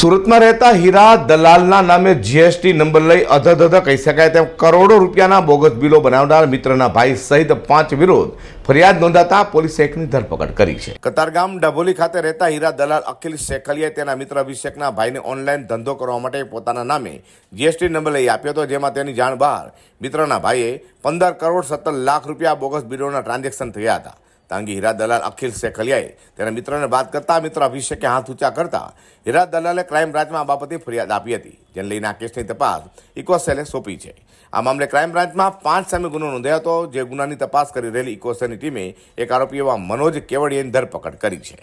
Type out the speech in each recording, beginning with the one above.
સુરતમાં રહેતા હીરા દલાલના નામે જીએસટી નંબર લઈ અધધધ કહી શકાય તેમ કરોડો રૂપિયાના બોગસ બિલો બનાવનાર મિત્રના ભાઈ સહિત પાંચ વિરોધ ફરિયાદ નોંધાતા પોલીસે એકની ધરપકડ કરી છે. કતારગામ ડભોલી ખાતે રહેતા હીરા દલાલ અખિલ શેખલીએ તેના મિત્ર અભિષેકના ભાઈને ઓનલાઈન ધંધો કરવા માટે પોતાના નામે જીએસટી નંબર લઈ આપ્યો હતો, જેમાં તેની જાણ બહાર મિત્રના ભાઈએ પંદર કરોડ સત્તર લાખ રૂપિયા બોગસ બિલોના ટ્રાન્ઝેક્શન થયા હતા. તાંગી હીરા દલાલ અખિલ સેખલિયાએ તેના મિત્રને વાત કરતા મિત્ર અભિષેકે હાથ ઊંચા કરતા હીરા દલાલે ક્રાઇમ બ્રાન્ચમાં આ બાબતે ફરિયાદ આપી હતી, જેને લઈને આ કેસની તપાસ ઇકોસેલે સોંપી છે. આ મામલે ક્રાઇમ બ્રાન્ચમાં પાંચ સામે ગુનો નોંધાયો હતો, જે ગુનાની તપાસ કરી રહેલી ઇકોસેલની ટીમે એક આરોપી એવા મનોજ કેવડિયાની ધરપકડ કરી છે.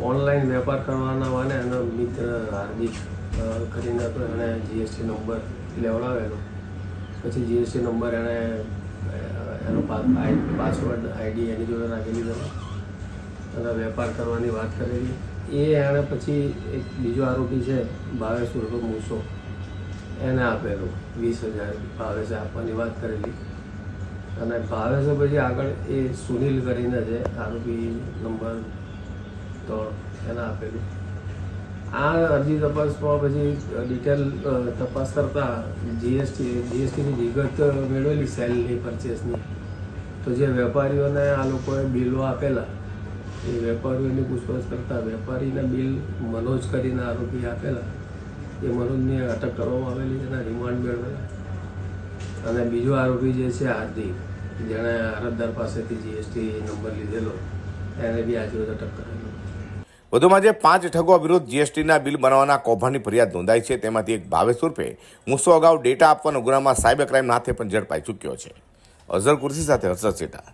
ઓનલાઈન વેપાર કરવાના વાને એનો મિત્ર હાર્દિક કરીને એણે જીએસટી નંબર લેવડાવેલો. પછી જીએસટી નંબર એણે એનો પાસવર્ડ આઈડી એની જોડે રાખી દીધો અને વેપાર કરવાની વાત કરેલી. એ એણે પછી એક બીજો આરોપી છે, ભાવેશ ઉર્ફે મૂસો. એને આપેલું. વીસ હજાર ભાવેશે આપવાની વાત કરેલી. અને ભાવેશે પછી આગળ એ સુનિલ કરીને છે, આરોપી નંબર ત્રણ, એને આપેલું. આ અરજી તપાસમાં પછી ડિટેલ તપાસ કરતા જીએસટી જીએસટીની વિગત મેળવેલી સેલની પરચેસની તો જે વેપારીઓને આ લોકોએ બિલો આપેલા, એ વેપારીઓની પૂછપરછ કરતા વેપારીને બિલ મનોજ કરીને આરોપી આપેલા, એ મનોજની અટક કરવામાં આવેલી એના રિમાન્ડ મેળવેલા. અને બીજો આરોપી જે છે હાર્દિક, જેણે અરજદાર પાસેથી જીએસટી નંબર લીધેલો, એને બી આજે અટક કરેલો. વધુમાં જે પાંચ ઠગો વિરુદ્ધ જીએસટીના બિલ બનાવવાના કૌભાંડની ફરિયાદ નોંધાઈ છે, તેમાંથી એક ભાવેશ ઉર્ફે મુસો અગાઉ ડેટા આપવાના ગુનામાં સાયબર ક્રાઇમ હાથે પણ ઝડપાઈ ચૂક્યો છે. અઝર કુર્સી સાથે હર્ષદ સેઠા